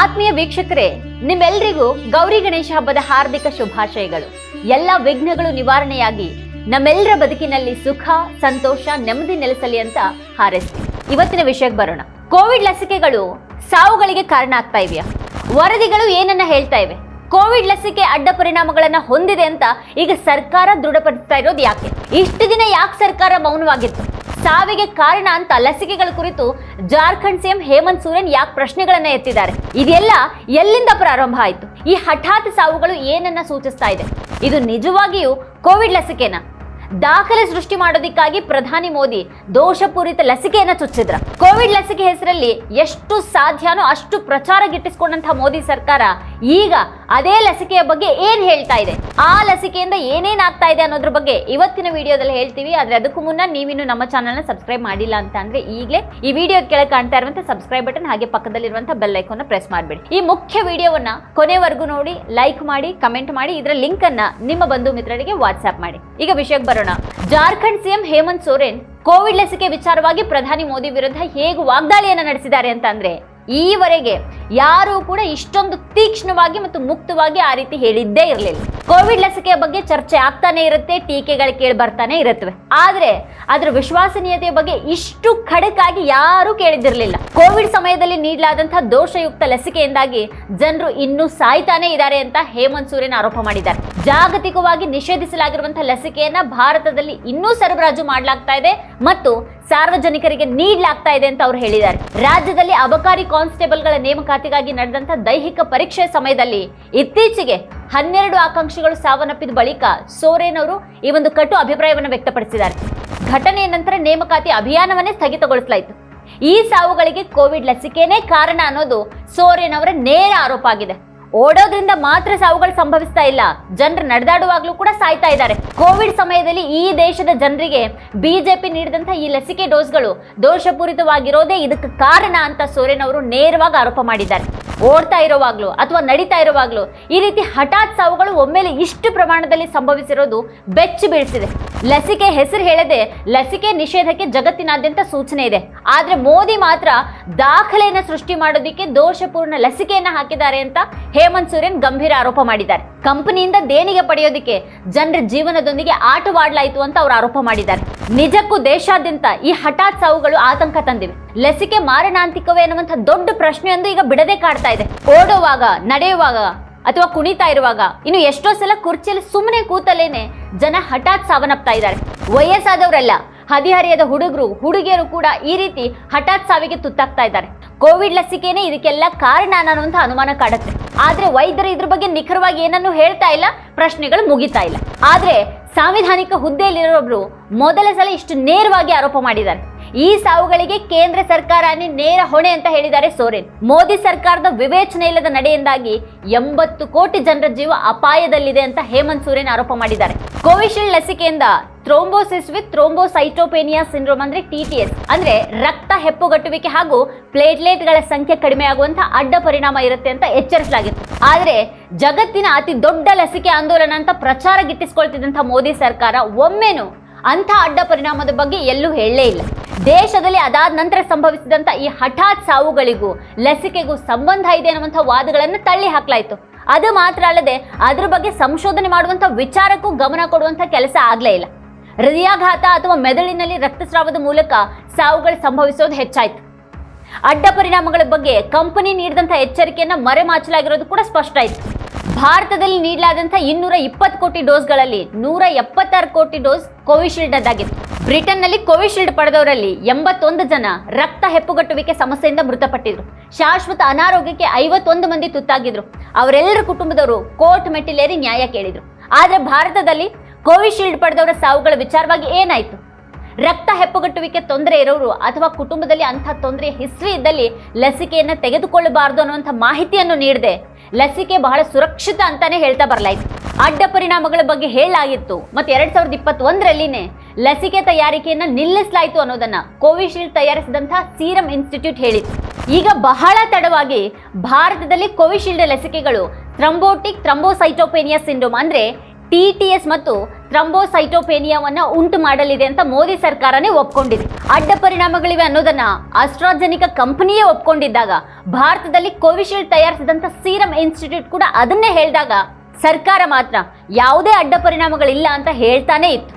ಆತ್ಮೀಯ ವೀಕ್ಷಕರೇ ನಿಮ್ಮೆಲ್ಲರಿಗೂ ಗೌರಿ ಗಣೇಶ ಹಬ್ಬದ ಹಾರ್ದಿಕ ಶುಭಾಶಯಗಳು. ಎಲ್ಲ ವಿಘ್ನಗಳು ನಿವಾರಣೆಯಾಗಿ ನಮ್ಮೆಲ್ಲರ ಬದುಕಿನಲ್ಲಿ ಸುಖ, ಸಂತೋಷ, ನೆಮ್ಮದಿ ನೆಲೆಸಲಿ ಅಂತ ಹಾರೈಸಿ ಇವತ್ತಿನ ವಿಷಯಕ್ಕೆ ಬರೋಣ. ಕೋವಿಡ್ ಲಸಿಕೆಗಳು ಸಾವುಗಳಿಗೆ ಕಾರಣ ಆಗ್ತಾ ಇವೆಯಾ? ವರದಿಗಳು ಏನನ್ನ ಹೇಳ್ತಾ ಇವೆ? ಕೋವಿಡ್ ಲಸಿಕೆ ಅಡ್ಡ ಪರಿಣಾಮಗಳನ್ನ ಹೊಂದಿದೆ ಅಂತ ಈಗ ಸರ್ಕಾರ ದೃಢಪಡಿಸ್ತಾ ಇರೋದು ಯಾಕೆ? ಇಷ್ಟು ದಿನ ಯಾಕೆ ಸರ್ಕಾರ ಮೌನವಾಗಿತ್ತು? ಸಾವಿಗೆ ಕಾರಣ ಅಂತ ಲಸಿಕೆಗಳ ಕುರಿತು ಜಾರ್ಖಂಡ್ ಸಿಎಂ ಹೇಮಂತ್ ಸೋರೆನ್ ಯಾಕೆ ಪ್ರಶ್ನೆಗಳನ್ನ ಎತ್ತಿದ್ದಾರೆ? ಇದೆಲ್ಲ ಎಲ್ಲಿಂದ ಪ್ರಾರಂಭ ಆಯಿತು? ಈ ಹಠಾತ್ ಸಾವುಗಳು ಏನನ್ನ ಸೂಚಿಸ್ತಾ ಇದೆ? ಇದು ನಿಜವಾಗಿಯೂ ಕೋವಿಡ್ ಲಸಿಕೆನ? ದಾಖಲೆ ಸೃಷ್ಟಿ ಮಾಡೋದಕ್ಕಾಗಿ ಪ್ರಧಾನಿ ಮೋದಿ ದೋಷಪೂರಿತ ಲಸಿಕೆಯನ್ನ ಚುಚ್ಚಿದ್ರ. ಕೋವಿಡ್ ಲಸಿಕೆ ಹೆಸರಲ್ಲಿ ಎಷ್ಟು ಸಾಧ್ಯನೋ ಅಷ್ಟು ಪ್ರಚಾರ ಗಿಟ್ಟಿಸಿಕೊಂಡಂತಹ ಮೋದಿ ಸರ್ಕಾರ ಈಗ ಅದೇ ಲಸಿಕೆಯ ಬಗ್ಗೆ ಏನ್ ಹೇಳ್ತಾ ಇದೆ? ಆ ಲಸಿಕೆಯಿಂದ ಏನೇನ್ ಆಗ್ತಾ ಇದೆ ಅನ್ನೋದ್ರ ಬಗ್ಗೆ ಇವತ್ತಿನ ವಿಡಿಯೋದಲ್ಲಿ ಹೇಳ್ತೀವಿ. ಆದ್ರೆ ಅದಕ್ಕೂ ಮುನ್ನ ನೀವಿನ್ನು ನಮ್ಮ ಚಾನಲ್ನ ಸಬ್ಸ್ಕ್ರೈಬ್ ಮಾಡಿಲ್ಲ ಅಂತ ಅಂದ್ರೆ ಈಗಲೇ ಈ ವಿಡಿಯೋ ಕೆಳಗೆ ಕಾಣ್ತಾ ಇರುವಂತ ಸಬ್ಸ್ಕ್ರೈಬ್ ಬಟನ್ ಹಾಗೆ ಪಕ್ಕದಲ್ಲಿರುವಂತ ಬೆಲ್ ಐಕಾನ್ ಪ್ರೆಸ್ ಮಾಡಬೇಡಿ. ಈ ಮುಖ್ಯ ವಿಡಿಯೋವನ್ನ ಕೊನೆವರೆಗೂ ನೋಡಿ ಲೈಕ್ ಮಾಡಿ ಕಮೆಂಟ್ ಮಾಡಿ, ಇದರ ಲಿಂಕ್ ಅನ್ನ ನಿಮ್ಮ ಬಂಧು ಮಿತ್ರರಿಗೆ ವಾಟ್ಸ್ಆಪ್ ಮಾಡಿ. ಈಗ ವಿಷಯಕ್ಕೆ ಬರೋಣ. ಜಾರ್ಖಂಡ್ ಸಿಎಂ ಹೇಮಂತ್ ಸೋರೆನ್ ಕೋವಿಡ್ ಲಸಿಕೆ ವಿಚಾರವಾಗಿ ಪ್ರಧಾನಿ ಮೋದಿ ವಿರುದ್ಧ ಹೇಗೆ ವಾಗ್ದಾಳಿಯನ್ನ ನಡೆಸಿದ್ದಾರೆ ಅಂತ ಅಂದ್ರೆ ಈವರೆಗೆ ಯಾರೂ ಕೂಡ ಇಷ್ಟೊಂದು ತೀಕ್ಷ್ಣವಾಗಿ ಮತ್ತು ಮುಕ್ತವಾಗಿ ಆ ರೀತಿ ಹೇಳಿದ್ದೇ ಇರಲಿಲ್ಲ. ಕೋವಿಡ್ ಲಸಿಕೆ ಬಗ್ಗೆ ಚರ್ಚೆ ಆಗ್ತಾನೆ ಇರುತ್ತೆ, ಟೀಕೆಗಳು ಕೇಳಿ ಬರ್ತಾನೆ ಇರುತ್ತವೆ. ಆದ್ರೆ ಅದರ ವಿಶ್ವಾಸನೀಯತೆಯ ಬಗ್ಗೆ ಇಷ್ಟು ಖಡಕ್ಕಾಗಿ ಯಾರೂ ಕೇಳಿದಿರಲಿಲ್ಲ. ಕೋವಿಡ್ ಸಮಯದಲ್ಲಿ ನೀಡಲಾದಂತಹ ದೋಷಯುಕ್ತ ಲಸಿಕೆಯಿಂದಾಗಿ ಜನರು ಇನ್ನೂ ಸಾಯ್ತಾನೆ ಇದ್ದಾರೆ ಅಂತ ಹೇಮಂತ್ ಆರೋಪ ಮಾಡಿದ್ದಾರೆ. ಜಾಗತಿಕವಾಗಿ ನಿಷೇಧಿಸಲಾಗಿರುವಂತಹ ಲಸಿಕೆಯನ್ನ ಭಾರತದಲ್ಲಿ ಇನ್ನೂ ಸರಬರಾಜು ಮಾಡಲಾಗ್ತಾ ಇದೆ ಮತ್ತು ಸಾರ್ವಜನಿಕರಿಗೆ ನೀಡಲಾಗ್ತಾ ಇದೆ ಅಂತ ಅವರು ಹೇಳಿದ್ದಾರೆ. ರಾಜ್ಯದಲ್ಲಿ ಅಬಕಾರಿ ಕಾನ್ಸ್ಟೇಬಲ್ಗಳ ನೇಮಕಾತಿಗಾಗಿ ನಡೆದಂತ ದೈಹಿಕ ಪರೀಕ್ಷೆ ಸಮಯದಲ್ಲಿ ಇತ್ತೀಚೆಗೆ ಹನ್ನೆರಡು ಆಕಾಂಕ್ಷಿಗಳು ಸಾವನ್ನಪ್ಪಿದ ಬಳಿಕ ಸೋರೇನ್ ಅವರು ಈ ಒಂದು ಕಟು ಅಭಿಪ್ರಾಯವನ್ನು ವ್ಯಕ್ತಪಡಿಸಿದ್ದಾರೆ. ಘಟನೆಯ ನಂತರ ನೇಮಕಾತಿ ಅಭಿಯಾನವನ್ನೇ ಸ್ಥಗಿತಗೊಳಿಸಲಾಯಿತು. ಈ ಸಾವುಗಳಿಗೆ ಕೋವಿಡ್ ಲಸಿಕೆನೇ ಕಾರಣ ಅನ್ನೋದು ಸೋರೇನ್ ಅವರ ನೇರ ಆರೋಪ ಆಗಿದೆ. ಓಡೋದ್ರಿಂದ ಮಾತ್ರ ಸಾವುಗಳು ಸಂಭವಿಸ್ತಾ ಇಲ್ಲ. ಜನರು ನಡೆದಾಡುವಾಗ್ಲೂ ಕೂಡ ಸಾಯ್ತಾ ಇದ್ದಾರೆ. ಕೋವಿಡ್ ಸಮಯದಲ್ಲಿ ಈ ದೇಶದ ಜನರಿಗೆ ಬಿಜೆಪಿ ನೀಡಿದಂತ ಈ ಲಸಿಕೆ ಡೋಸ್ಗಳು ದೋಷಪೂರಿತವಾಗಿರೋದೇ ಇದಕ್ಕೆ ಕಾರಣ ಅಂತ ಸೋರೆನ್ ಅವರು ನೇರವಾಗಿ ಆರೋಪ ಮಾಡಿದ್ದಾರೆ. ಓಡ್ತಾ ಇರುವಾಗ್ಲೂ ಅಥವಾ ನಡೀತಾ ಇರುವಾಗ್ಲೂ ಈ ರೀತಿ ಹಠಾತ್ ಸಾವುಗಳು ಒಮ್ಮೆಲೆ ಇಷ್ಟು ಪ್ರಮಾಣದಲ್ಲಿ ಸಂಭವಿಸಿರೋದು ಬೆಚ್ಚಿ ಬೀಳಿಸಿದೆ ಲಸಿಕೆ ಹೆಸರು ಹೇಳದೆ ಲಸಿಕೆ ನಿಷೇಧಕ್ಕೆ ಜಗತ್ತಿನಾದ್ಯಂತ ಸೂಚನೆ ಇದೆ. ಆದರೆ ಮೋದಿ ಮಾತ್ರ ದಾಖಲೆಯನ್ನು ಸೃಷ್ಟಿ ಮಾಡೋದಕ್ಕೆ ದೋಷಪೂರ್ಣ ಲಸಿಕೆಯನ್ನು ಹಾಕಿದ್ದಾರೆ ಅಂತ ಹೇಮಂತ್ ಸೊರೇನ್ ಗಂಭೀರ ಆರೋಪ ಮಾಡಿದ್ದಾರೆ. ಕಂಪನಿಯಿಂದ ದೇಣಿಗೆ ಪಡೆಯೋದಕ್ಕೆ ಜನರ ಜೀವನದೊಂದಿಗೆ ಆಟವಾಡಲಾಯಿತು ಅಂತ ಅವರು ಆರೋಪ ಮಾಡಿದ್ದಾರೆ. ನಿಜಕ್ಕೂ ದೇಶಾದ್ಯಂತ ಈ ಹಠಾತ್ ಸಾವುಗಳು ಆತಂಕ ತಂದಿವೆ. ಲಸಿಕೆ ಮಾರಣಾಂತಿಕವೇ ಅನ್ನುವಂಥ ದೊಡ್ಡ ಪ್ರಶ್ನೆಯೊಂದು ಈಗ ಬಿಡದೆ ಕಾಡ್ತಾ ಇದೆ. ಓಡುವಾಗ, ನಡೆಯುವಾಗ ಅಥವಾ ಕುಣಿತಾ ಇರುವಾಗ ಇನ್ನು ಎಷ್ಟೋ ಸಲ ಕುರ್ಚಿಯಲ್ಲಿ ಸುಮ್ಮನೆ ಕೂತಲೇನೆ ಜನ ಹಠಾತ್ ಸಾವನ್ನಪ್ತಾ ಇದ್ದಾರೆ. ವಯಸ್ಸಾದವರೆಲ್ಲ, ಹದಿಹರಿಯದ ಹುಡುಗರು, ಹುಡುಗಿಯರು ಕೂಡ ಈ ರೀತಿ ಹಠಾತ್ ಸಾವಿಗೆ ತುತ್ತಾಗ್ತಾ ಇದ್ದಾರೆ. ಕೋವಿಡ್ ಲಸಿಕೆನೇ ಇದಕ್ಕೆಲ್ಲ ಕಾರಣ ಅನ್ನುವಂಥ ಅನುಮಾನ ಕಾಡುತ್ತೆ. ಆದ್ರೆ ವೈದ್ಯರು ಇದ್ರ ಬಗ್ಗೆ ನಿಖರವಾಗಿ ಏನನ್ನು ಹೇಳ್ತಾ ಇಲ್ಲ, ಪ್ರಶ್ನೆಗಳು ಮುಗಿತಾ ಇಲ್ಲ. ಆದ್ರೆ ಸಾಂವಿಧಾನಿಕ ಹುದ್ದೆಯಲ್ಲಿರೋಬ್ರು ಮೊದಲ ಸಲ ಇಷ್ಟು ನೇರವಾಗಿ ಆರೋಪ ಮಾಡಿದ್ದಾರೆ. ಈ ಸಾವುಗಳಿಗೆ ಕೇಂದ್ರ ಸರ್ಕಾರನೇ ನೇರ ಹೊಣೆ ಅಂತ ಹೇಳಿದ್ದಾರೆ ಸೋರೆನ್. ಮೋದಿ ಸರ್ಕಾರದ ವಿವೇಚನೆ ಇಲ್ಲದ ನಡೆಯಿಂದಾಗಿ ಎಂಬತ್ತು ಕೋಟಿ ಜನರ ಜೀವ ಅಪಾಯದಲ್ಲಿದೆ ಅಂತ ಹೇಮಂತ್ ಸೋರೆನ್ ಆರೋಪ ಮಾಡಿದ್ದಾರೆ. ಕೋವಿಶೀಲ್ಡ್ ಲಸಿಕೆಯಿಂದ ಥ್ರೋಂಬೋಸಿಸ್ ವಿತ್ ಥ್ರೋಂಬೋಸೈಟೋಪೇನಿಯಾ ಸಿಂಡ್ರೋಮ್ ಅಂದ್ರೆ ಟಿಟಿಎಸ್ ಅಂದ್ರೆ ರಕ್ತ ಹೆಪ್ಪುಗಟ್ಟುವಿಕೆ ಹಾಗೂ ಪ್ಲೇಟ್ಲೆಟ್ಗಳ ಸಂಖ್ಯೆ ಕಡಿಮೆ ಆಗುವಂತಹ ಅಡ್ಡ ಪರಿಣಾಮ ಇರುತ್ತೆ ಅಂತ ಎಚ್ಚರಿಸಲಾಗಿತ್ತು. ಆದ್ರೆ ಜಗತ್ತಿನ ಅತಿ ದೊಡ್ಡ ಲಸಿಕೆ ಆಂದೋಲನ ಅಂತ ಪ್ರಚಾರ ಗಿಟ್ಟಿಸ್ಕೊಳ್ತಿದ್ದಂಥ ಮೋದಿ ಸರ್ಕಾರ ಒಮ್ಮೆನೂ ಅಂಥ ಅಡ್ಡ ಪರಿಣಾಮದ ಬಗ್ಗೆ ಎಲ್ಲೂ ಹೇಳಲೇ ಇಲ್ಲ. ದೇಶದಲ್ಲಿ ಅದಾದ ನಂತರ ಸಂಭವಿಸಿದಂಥ ಈ ಹಠಾತ್ ಸಾವುಗಳಿಗೂ, ಲಸಿಕೆಗೂ ಸಂಬಂಧ ಇದೆ ಅನ್ನುವಂಥ ವಾದಗಳನ್ನು ತಳ್ಳಿ ಹಾಕಲಾಯಿತು. ಅದು ಮಾತ್ರ ಅಲ್ಲದೆ ಅದರ ಬಗ್ಗೆ ಸಂಶೋಧನೆ ಮಾಡುವಂಥ ವಿಚಾರಕ್ಕೂ ಗಮನ ಕೊಡುವಂಥ ಕೆಲಸ ಆಗಲೇ ಇಲ್ಲ. ಹೃದಯಾಘಾತ ಅಥವಾ ಮೆದುಳಿನಲ್ಲಿ ರಕ್ತಸ್ರಾವದ ಮೂಲಕ ಸಾವುಗಳು ಸಂಭವಿಸೋದು ಹೆಚ್ಚಾಯಿತು. ಅಡ್ಡ ಪರಿಣಾಮಗಳ ಬಗ್ಗೆ ಕಂಪನಿ ನೀಡಿದಂಥ ಎಚ್ಚರಿಕೆಯನ್ನು ಮರೆಮಾಚಲಾಗಿರೋದು ಕೂಡ ಸ್ಪಷ್ಟ ಆಯಿತು. ಭಾರತದಲ್ಲಿ ನೀಡಲಾದಂಥ ಇನ್ನೂರ ಇಪ್ಪತ್ತು ಕೋಟಿ ಡೋಸ್ಗಳಲ್ಲಿ ನೂರ ಎಪ್ಪತ್ತಾರು ಕೋಟಿ ಡೋಸ್ ಕೋವಿಶೀಲ್ಡ್ದಾಗಿತ್ತು ಬ್ರಿಟನ್ನಲ್ಲಿ ಕೋವಿಶೀಲ್ಡ್ ಪಡೆದವರಲ್ಲಿ ಎಂಬತ್ತೊಂದು ಜನ ರಕ್ತ ಹೆಪ್ಪುಗಟ್ಟುವಿಕೆ ಸಮಸ್ಯೆಯಿಂದ ಮೃತಪಟ್ಟಿದ್ರು. ಶಾಶ್ವತ ಅನಾರೋಗ್ಯಕ್ಕೆ ಐವತ್ತೊಂದು ಮಂದಿ ತುತ್ತಾಗಿದ್ರು. ಅವರೆಲ್ಲರ ಕುಟುಂಬದವರು ಕೋರ್ಟ್ ಮೆಟ್ಟಿಲೇರಿ ನ್ಯಾಯ ಕೇಳಿದ್ರು. ಆದರೆ ಭಾರತದಲ್ಲಿ ಕೋವಿಶೀಲ್ಡ್ ಪಡೆದವರ ಸಾವುಗಳ ವಿಚಾರವಾಗಿ ಏನಾಯಿತು? ರಕ್ತ ಹೆಪ್ಪುಗಟ್ಟುವಿಕೆ ತೊಂದರೆ ಇರೋರು ಅಥವಾ ಕುಟುಂಬದಲ್ಲಿ ಅಂಥ ತೊಂದರೆ, ಹಿಸ್ಟ್ರಿ ಇದ್ದಲ್ಲಿ ಲಸಿಕೆಯನ್ನು ತೆಗೆದುಕೊಳ್ಳಬಾರದು ಅನ್ನುವಂಥ ಮಾಹಿತಿಯನ್ನು ನೀಡದೆ ಲಸಿಕೆ ಬಹಳ ಸುರಕ್ಷಿತ ಅಂತಾನೆ ಹೇಳ್ತಾ ಬರಲಾಯಿತು. ಅಡ್ಡ ಪರಿಣಾಮಗಳ ಬಗ್ಗೆ ಹೇಳಲಾಗಿತ್ತು. ಮತ್ತೆ ಎರಡ್ ಸಾವಿರದ ಇಪ್ಪತ್ತೊಂದರಲ್ಲಿನೇ ಲಸಿಕೆ ತಯಾರಿಕೆಯನ್ನ ನಿಲ್ಲಿಸಲಾಯಿತು ಅನ್ನೋದನ್ನ ಕೋವಿಶೀಲ್ಡ್ ತಯಾರಿಸಿದಂತಹ ಸೀರಂ ಇನ್ಸ್ಟಿಟ್ಯೂಟ್ ಹೇಳಿತ್ತು. ಈಗ ಬಹಳ ತಡವಾಗಿ ಭಾರತದಲ್ಲಿ ಕೋವಿಶೀಲ್ಡ್ ಲಸಿಕೆಗಳು ಥ್ರಂಬೋಟಿಕ್ ಥ್ರಂಬೋಸೈಟೋಪೇನಿಯಾ ಸಿಂಡ್ರೋಮ್ ಅಂದ್ರೆ ಟಿ ಟಿ ಎಸ್ ಮತ್ತು ಥ್ರಂಬೋಸೈಟೋಪೇನಿಯಾವನ್ನ ಉಂಟು ಮಾಡಲಿದೆ ಅಂತ ಮೋದಿ ಸರ್ಕಾರನೇ ಒಪ್ಕೊಂಡಿದೆ. ಅಡ್ಡ ಪರಿಣಾಮಗಳಿವೆ ಅನ್ನೋದನ್ನ ಅಸ್ಟ್ರಾಜೆನಿಕ ಕಂಪನಿಯೇ ಒಪ್ಕೊಂಡಿದ್ದಾಗ, ಭಾರತದಲ್ಲಿ ಕೋವಿಶೀಲ್ಡ್ ತಯಾರಿಸಿದಂಥ ಸೀರಂ ಇನ್ಸ್ಟಿಟ್ಯೂಟ್ ಕೂಡ ಅದನ್ನೇ ಹೇಳಿದಾಗ ಸರ್ಕಾರ ಮಾತ್ರ ಯಾವುದೇ ಅಡ್ಡ ಪರಿಣಾಮಗಳಿಲ್ಲ ಅಂತ ಹೇಳ್ತಾನೆ ಇತ್ತು.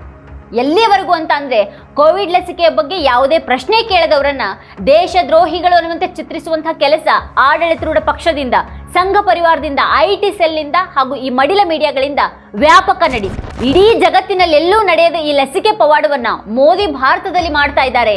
ಎಲ್ಲಿಯವರೆಗೂ ಅಂತ ಅಂದ್ರೆ ಕೋವಿಡ್ ಲಸಿಕೆಯ ಬಗ್ಗೆ ಯಾವುದೇ ಪ್ರಶ್ನೆ ಕೇಳದವರನ್ನ ದೇಶದ್ರೋಹಿಗಳು ಅನ್ನುವಂತೆ ಚಿತ್ರಿಸುವಂತಹ ಕೆಲಸ ಆಡಳಿತರೂಢ ಪಕ್ಷದಿಂದ ಸಂಘ ಪರಿವಾರದಿಂದ ಐ ಟಿ ಸೆಲ್ನಿಂದ ಹಾಗೂ ಈ ಮಡಿಲ ಮೀಡಿಯಾಗಳಿಂದ ವ್ಯಾಪಕ ನಡಿ. ಇಡೀ ಜಗತ್ತಿನಲ್ಲೆಲ್ಲೂ ನಡೆಯದ ಈ ಲಸಿಕೆ ಪವಾಡವನ್ನ ಮೋದಿ ಭಾರತದಲ್ಲಿ ಮಾಡ್ತಾ ಇದ್ದಾರೆ.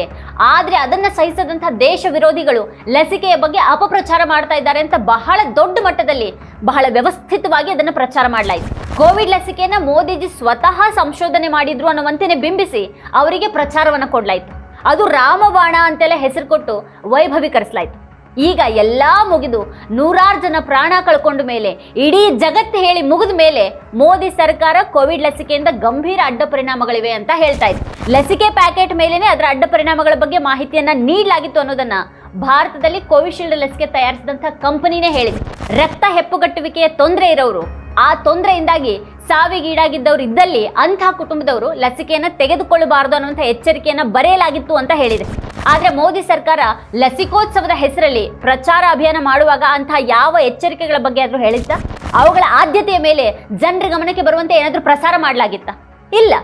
ಆದ್ರೆ ಅದನ್ನ ಸಹಿಸದಂತಹ ದೇಶ ವಿರೋಧಿಗಳು ಲಸಿಕೆಯ ಬಗ್ಗೆ ಅಪಪ್ರಚಾರ ಮಾಡ್ತಾ ಇದ್ದಾರೆ ಅಂತ ಬಹಳ ದೊಡ್ಡ ಮಟ್ಟದಲ್ಲಿ ಬಹಳ ವ್ಯವಸ್ಥಿತವಾಗಿ ಅದನ್ನು ಪ್ರಚಾರ ಮಾಡಲಾಯಿತು. ಕೋವಿಡ್ ಲಸಿಕೆಯನ್ನ ಮೋದಿಜಿ ಸ್ವತಃ ಸಂಶೋಧನೆ ಮಾಡಿದ್ರು ಅನ್ನುವಂತೆಯೇ ಬಿಂಬಿಸಿ ಅವರಿಗೆ ಪ್ರಚಾರವನ್ನ ಕೊಡ್ಲಾಯ್ತು. ಅದು ರಾಮಬಾಣ ಅಂತೆಲ್ಲ ಹೆಸರು ಕೊಟ್ಟು ವೈಭವೀಕರಿಸಲಾಯ್ತು. ಈಗ ಎಲ್ಲ ಮುಗಿದು ನೂರಾರು ಜನ ಪ್ರಾಣ ಕಳ್ಕೊಂಡ ಮೇಲೆ, ಇಡೀ ಜಗತ್ತು ಹೇಳಿ ಮುಗಿದ ಮೇಲೆ ಮೋದಿ ಸರ್ಕಾರ ಕೋವಿಡ್ ಲಸಿಕೆಯಿಂದ ಗಂಭೀರ ಅಡ್ಡ ಪರಿಣಾಮಗಳಿವೆ ಅಂತ ಹೇಳ್ತಾ ಇತ್ತು ಲಸಿಕೆ ಪ್ಯಾಕೆಟ್ ಮೇಲೇನೆ ಅದರ ಅಡ್ಡ ಪರಿಣಾಮಗಳ ಬಗ್ಗೆ ಮಾಹಿತಿಯನ್ನ ನೀಡಲಾಗಿತ್ತು ಅನ್ನೋದನ್ನ ಭಾರತದಲ್ಲಿ ಕೋವಿಶೀಲ್ಡ್ ಲಸಿಕೆ ತಯಾರಿಸಿದಂತಹ ಕಂಪನಿನೇ ಹೇಳಿದೆ. ರಕ್ತ ಹೆಪ್ಪುಗಟ್ಟುವಿಕೆಯ ತೊಂದರೆ ಇರೋರು, ಆ ತೊಂದರೆಯಿಂದಾಗಿ ಸಾವಿಗೀಡಾಗಿದ್ದವರು ಇದ್ದಲ್ಲಿ ಅಂತಹ ಕುಟುಂಬದವರು ಲಸಿಕೆಯನ್ನು ತೆಗೆದುಕೊಳ್ಳಬಾರದು ಅನ್ನುವಂಥ ಎಚ್ಚರಿಕೆಯನ್ನು ಬರೆಯಲಾಗಿತ್ತು ಅಂತ ಹೇಳಿದೆ. ಆದರೆ ಮೋದಿ ಸರ್ಕಾರ ಲಸಿಕೋತ್ಸವದ ಹೆಸರಲ್ಲಿ ಪ್ರಚಾರ ಅಭಿಯಾನ ಮಾಡುವಾಗ ಅಂತಹ ಯಾವ ಎಚ್ಚರಿಕೆಗಳ ಬಗ್ಗೆ ಆದರೂ ಹೇಳಿದ್ದ? ಅವುಗಳ ಆದ್ಯತೆಯ ಮೇಲೆ ಜನರ ಗಮನಕ್ಕೆ ಬರುವಂತೆ ಏನಾದರೂ ಪ್ರಸಾರ ಮಾಡಲಾಗಿತ್ತ? ಇಲ್ಲ.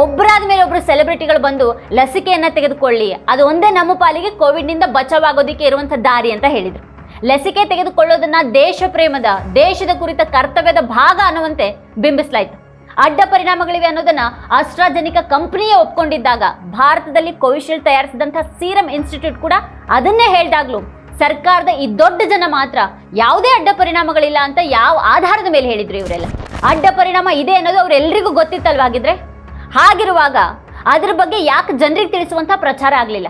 ಒಬ್ಬರಾದ ಮೇಲೆ ಒಬ್ಬರು ಸೆಲೆಬ್ರಿಟಿಗಳು ಬಂದು ಲಸಿಕೆಯನ್ನು ತೆಗೆದುಕೊಳ್ಳಿ, ಅದು ಒಂದೇ ನಮ್ಮ ಪಾಲಿಗೆ ಕೋವಿಡ್ನಿಂದ ಬಚಾವಾಗೋದಕ್ಕೆ ಇರುವಂಥ ದಾರಿ ಅಂತ ಹೇಳಿದ್ರು. ಲಸಿಕೆ ತೆಗೆದುಕೊಳ್ಳೋದನ್ನ ದೇಶ ಪ್ರೇಮದ, ದೇಶದ ಕುರಿತ ಕರ್ತವ್ಯದ ಭಾಗ ಅನ್ನುವಂತೆ ಬಿಂಬಿಸಲಾಯಿತು. ಅಡ್ಡ ಪರಿಣಾಮಗಳಿವೆ ಅನ್ನೋದನ್ನ ಅಸ್ಟ್ರಾಜೆನಿಕ ಕಂಪನಿಯೇ ಒಪ್ಕೊಂಡಿದ್ದಾಗ ಭಾರತದಲ್ಲಿ ಕೋವಿಶೀಲ್ಡ್ ತಯಾರಿಸಿದಂಥ ಸೀರಂ ಇನ್ಸ್ಟಿಟ್ಯೂಟ್ ಕೂಡ ಅದನ್ನೇ ಹೇಳಿದಾಗ್ಲೂ, ಸರ್ಕಾರದ ಈ ದೊಡ್ಡ ಜನ ಮಾತ್ರ ಯಾವುದೇ ಅಡ್ಡ ಪರಿಣಾಮಗಳಿಲ್ಲ ಅಂತ ಯಾವ ಆಧಾರದ ಮೇಲೆ ಹೇಳಿದ್ರು ಇವರೆಲ್ಲ? ಅಡ್ಡ ಪರಿಣಾಮ ಇದೆ ಅನ್ನೋದು ಅವರೆಲ್ಲರಿಗೂ ಗೊತ್ತಿತ್ತಲ್ವಾಗಿದ್ರೆ? ಹಾಗಿರುವಾಗ ಅದ್ರ ಬಗ್ಗೆ ಯಾಕೆ ಜನರಿಗೆ ತಿಳಿಸುವಂತ ಪ್ರಚಾರ ಆಗಲಿಲ್ಲ?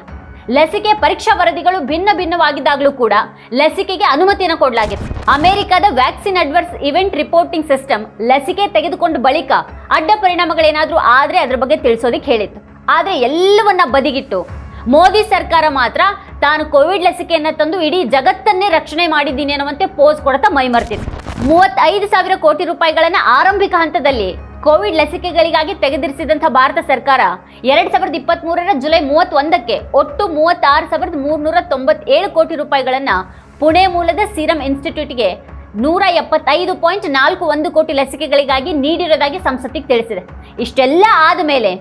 ಲಸಿಕೆ ಪರೀಕ್ಷಾ ವರದಿಗಳು ಭಿನ್ನ ಭಿನ್ನವಾಗಿದ್ದಾಗಲೂ ಕೂಡ ಲಸಿಕೆಗೆ ಅನುಮತಿಯನ್ನು ಕೊಡಲಾಗಿದೆ ಅಮೆರಿಕದ vaccine adverse event reporting system ಲಸಿಕೆ ತೆಗೆದುಕೊಂಡ ಬಳಿಕ ಅಡ್ಡ ಪರಿಣಾಮಗಳೇನಾದರೂ ಆದರೆ ಅದರ ಬಗ್ಗೆ ತಿಳಿಸೋದಕ್ಕೆ ಹೇಳಿತ್ತು. ಆದರೆ ಎಲ್ಲವನ್ನ ಬದಿಗಿಟ್ಟು ಮೋದಿ ಸರ್ಕಾರ ಮಾತ್ರ ತಾನು ಕೋವಿಡ್ ಲಸಿಕೆಯನ್ನು ತಂದು ಇಡೀ ಜಗತ್ತನ್ನೇ ರಕ್ಷಣೆ ಮಾಡಿದ್ದೀನಿ ಅನ್ನುವಂತೆ ಪೋಸ್ ಕೊಡ್ತಾ ಮೈಮರ್ತಿತ್ತು. ಮೂವತ್ತೈದು ಸಾವಿರ ಕೋಟಿ ರೂಪಾಯಿಗಳನ್ನು ಆರಂಭಿಕ ಹಂತದಲ್ಲಿ ಕೋವಿಡ್ ಲಸಿಕೆಗಳಿಗಾಗಿ ತೆಗೆದಿರಿಸಿದಂಥ ಭಾರತ ಸರ್ಕಾರ ಎರಡ್ ಸಾವಿರದ ಇಪ್ಪತ್ತ್ ಮೂರರ ಜುಲೈ ಮೂವತ್ತೊಂದಕ್ಕೆ ಒಟ್ಟು ಮೂವತ್ತಾರು ಸಾವಿರದ ಮೂರ್ನೂರ ತೊಂಬತ್ತೇಳು ಕೋಟಿ ರೂಪಾಯಿಗಳನ್ನು ಪುಣೆ ಮೂಲದ ಸೀರಂ ಇನ್ಸ್ಟಿಟ್ಯೂಟ್ಗೆ ನೂರ ಎಪ್ಪತ್ತೈದು ಪಾಯಿಂಟ್ ನಾಲ್ಕು ಒಂದು ಕೋಟಿ ಲಸಿಕೆಗಳಿಗಾಗಿ ನೀಡಿರೋದಾಗಿ ಸಂಸತ್ತಿಗೆ ತಿಳಿಸಿದೆ. ಇಷ್ಟೆಲ್ಲ ಆದ ಮೇಲೆ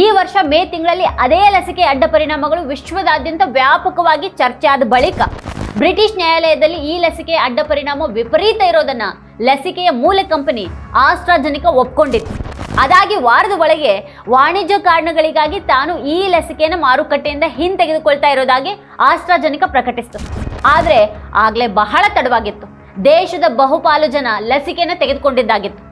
ಈ ವರ್ಷ ಮೇ ತಿಂಗಳಲ್ಲಿ ಅದೇ ಲಸಿಕೆ ಅಡ್ಡ ಪರಿಣಾಮಗಳು ವಿಶ್ವದಾದ್ಯಂತ ವ್ಯಾಪಕವಾಗಿ ಚರ್ಚೆ ಆದ ಬಳಿಕ ಬ್ರಿಟಿಷ್ ನ್ಯಾಯಾಲಯದಲ್ಲಿ ಈ ಲಸಿಕೆಯ ಅಡ್ಡ ಪರಿಣಾಮ ವಿಪರೀತ ಇರೋದನ್ನ ಲಸಿಕೆಯ ಮೂಲ ಕಂಪನಿ ಆಸ್ಟ್ರಾಜನಿಕ ಒಪ್ಕೊಂಡಿತ್ತು. ಅದಾಗಿ ವಾರದ ಒಳಗೆ ವಾಣಿಜ್ಯ ಕಾರಣಗಳಿಗಾಗಿ ತಾನು ಈ ಲಸಿಕೆಯನ್ನು ಮಾರುಕಟ್ಟೆಯಿಂದ ಹಿಂತೆಗೆದುಕೊಳ್ತಾ ಇರೋದಾಗಿ ಆಸ್ಟ್ರಾಜನಿಕ ಪ್ರಕಟಿಸಿತು. ಆದರೆ ಆಗಲೇ ಬಹಳ ತಡವಾಗಿತ್ತು. ದೇಶದ ಬಹುಪಾಲು ಜನ ಲಸಿಕೆಯನ್ನು ತೆಗೆದುಕೊಂಡಿದ್ದಾಗಿತ್ತು.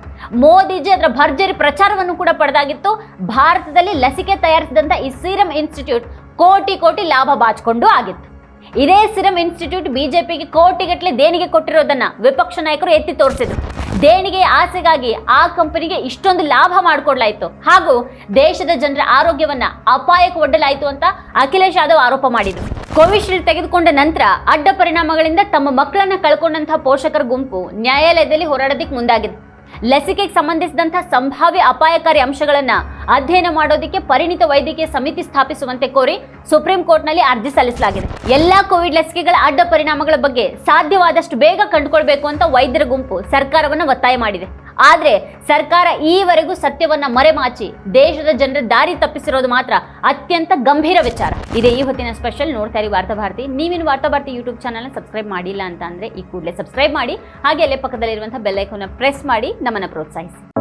ಮೋದಿಜಿ ಅದರ ಭರ್ಜರಿ ಪ್ರಚಾರವನ್ನು ಕೂಡ ಪಡೆದಾಗಿತ್ತು. ಭಾರತದಲ್ಲಿ ಲಸಿಕೆ ತಯಾರಿಸಿದಂಥ ಈ ಸೀರಂ ಇನ್ಸ್ಟಿಟ್ಯೂಟ್ ಕೋಟಿ ಕೋಟಿ ಲಾಭ ಬಾಚಿಕೊಂಡು ಆಗಿತ್ತು. ಇದೇ ಸಿರಂ ಇನ್ಸ್ಟಿಟ್ಯೂಟ್ ಬಿಜೆಪಿಗೆ ಕೋಟಿಗಟ್ಟಲೆ ದೇಣಿಗೆ ಕೊಟ್ಟಿರೋದನ್ನ ವಿಪಕ್ಷ ನಾಯಕರು ಎತ್ತಿ ತೋರಿಸಿದ್ರು. ದೇಣಿಗೆ ಆಸೆಗಾಗಿ ಆ ಕಂಪನಿಗೆ ಇಷ್ಟೊಂದು ಲಾಭ ಮಾಡಿಕೊಡ್ಲಾಯ್ತು. ಹಾಗೂ ದೇಶದ ಜನರ ಆರೋಗ್ಯವನ್ನ ಅಪಾಯಕ್ಕೆ ಒಡ್ಡಲಾಯಿತು ಅಂತ ಅಖಿಲೇಶ್ ಯಾದವ್ ಆರೋಪ ಮಾಡಿದ್ರು. ಕೋವಿಶೀಲ್ಡ್ ತೆಗೆದುಕೊಂಡ ನಂತರ ಅಡ್ಡ ಪರಿಣಾಮಗಳಿಂದ ತಮ್ಮ ಮಕ್ಕಳನ್ನ ಕಳ್ಕೊಂಡಂತಹ ಪೋಷಕರ ಗುಂಪು ನ್ಯಾಯಾಲಯದಲ್ಲಿ ಹೋರಾಡೋದಕ್ಕೆ ಮುಂದಾಗಿದೆ. ಲಸಿಕೆಗೆ ಸಂಬಂಧಿಸಿದಂಥ ಸಂಭಾವ್ಯ ಅಪಾಯಕಾರಿ ಅಂಶಗಳನ್ನ ಅಧ್ಯಯನ ಮಾಡೋದಕ್ಕೆ ಪರಿಣಿತ ವೈದ್ಯಕೀಯ ಸಮಿತಿ ಸ್ಥಾಪಿಸುವಂತೆ ಕೋರಿ ಸುಪ್ರೀಂ ಕೋರ್ಟ್ನಲ್ಲಿ ಅರ್ಜಿ ಸಲ್ಲಿಸಲಾಗಿದೆ. ಎಲ್ಲಾ ಕೋವಿಡ್ ಲಸಿಕೆಗಳ ಅಡ್ಡ ಪರಿಣಾಮಗಳ ಬಗ್ಗೆ ಸಾಧ್ಯವಾದಷ್ಟು ಬೇಗ ಕಂಡುಕೊಳ್ಬೇಕು ಅಂತ ವೈದ್ಯರ ಗುಂಪು ಸರ್ಕಾರವನ್ನು ಒತ್ತಾಯ ಮಾಡಿದೆ. ಆದ್ರೆ ಸರ್ಕಾರ ಈವರೆಗೂ ಸತ್ಯವನ್ನ ಮರೆಮಾಚಿ ದೇಶದ ಜನರ ದಾರಿ ತಪ್ಪಿಸಿರೋದು ಮಾತ್ರ ಅತ್ಯಂತ ಗಂಭೀರ ವಿಚಾರ. ಇದೇ ಈ ಹೊತ್ತಿನ ಸ್ಪೆಷಲ್ ನೋಡ್ತಾ ಇರಿ ವಾರ್ತಾ ಭಾರತಿ. ನೀವಿನ ವಾರ್ತಾ ಭಾರತಿ ಯೂಟ್ಯೂಬ್ ಚಾನಲ್ನ ಸಬ್ಸ್ಕ್ರೈಬ್ ಮಾಡಿಲ್ಲ ಅಂತ ಅಂದರೆ ಈ ಕೂಡಲೇ ಸಬ್ಸ್ಕ್ರೈಬ್ ಮಾಡಿ ಹಾಗೆ ಅಲ್ಲೇ ಪಕ್ಕದಲ್ಲಿರುವಂಥ ಬೆಲ್ ಐಕಾನ್ನ ಪ್ರೆಸ್ ಮಾಡಿ ನಮ್ಮನ್ನು ಪ್ರೋತ್ಸಾಹಿಸಿ.